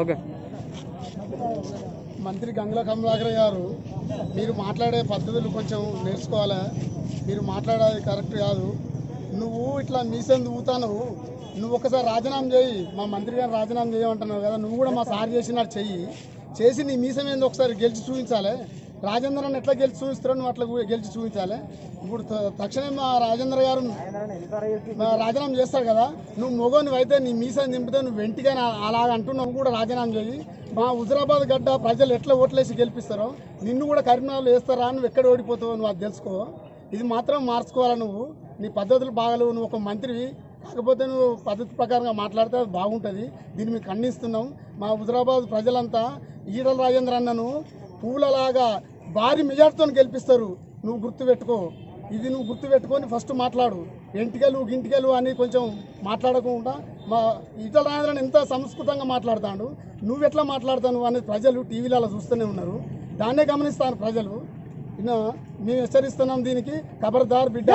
Okay. మంత్రి గంగుల కమలాకర్ గారు మీరు మాట్లాడే పద్ధతులు కొంచెం నేర్చుకోవాలి? మీరు మాట్లాడేది కరెక్ట్ కాదు. నువ్వు ఇట్లా మీసేందు ఊతాను నువ్వు ఒకసారి రాజీనామా చేయి. మా మంత్రి గారు రాజీనామా చేయమంటున్నావు కదా. నువ్వు కూడా మా సార్ చేసినట్టు చెయ్యి. చేసి నీ మీసం ఏందో ఒకసారి గెలిచి చూపించాలి. రాజేంద్ర అన్న ఎట్లా గెలిచి చూపిస్తారో నువ్వు అట్లా గెలిచి చూపించాలి. ఇప్పుడు తక్షణమే మా రాజేంద్ర గారు మా రాజీనామా చేస్తాడు కదా నువ్వు మొగోని అయితే నీ మీసాన్ని దింపితే నువ్వు వెంటిగా అలాగ అంటున్నావు. కూడా రాజీనామా చేయి. మా హుజరాబాద్ గడ్డ ప్రజలు ఎట్లా ఓట్లేసి గెలిపిస్తారో నిన్ను కూడా కరీంనగర్లో వేస్తారా నువ్వు ఎక్కడ ఓడిపోతావో నువ్వు అది తెలుసుకో. ఇది మాత్రం మార్చుకోవాలా నువ్వు? నీ పద్ధతులు బాగలేవు నువ్వు ఒక మంత్రివి. కాకపోతే నువ్వు పద్ధతి ప్రకారంగా మాట్లాడితే అది బాగుంటుంది. దీన్ని మేము ఖండిస్తున్నాం. మా హుజరాబాద్ ప్రజలంతా ఈడల రాజేంద్ర అన్నను పూలలాగా భారీ మెజార్టీతో గెలిపిస్తారు. నువ్వు గుర్తుపెట్టుకో. ఇది నువ్వు గుర్తుపెట్టుకొని ఫస్ట్ మాట్లాడు. ఎంటికలు గింటికలు అని కొంచెం మాట్లాడకుండా మా ఇతర రాజేంద్రని ఎంత సంస్కృతంగా మాట్లాడతాడు నువ్వు ఎట్లా మాట్లాడతావు అనేది ప్రజలు టీవీలలో చూస్తూనే ఉన్నారు. దాన్నే గమనిస్తాను ప్రజలు. మేము హెచ్చరిస్తున్నాం దీనికి. ఖబర్దార్ బిడ్డ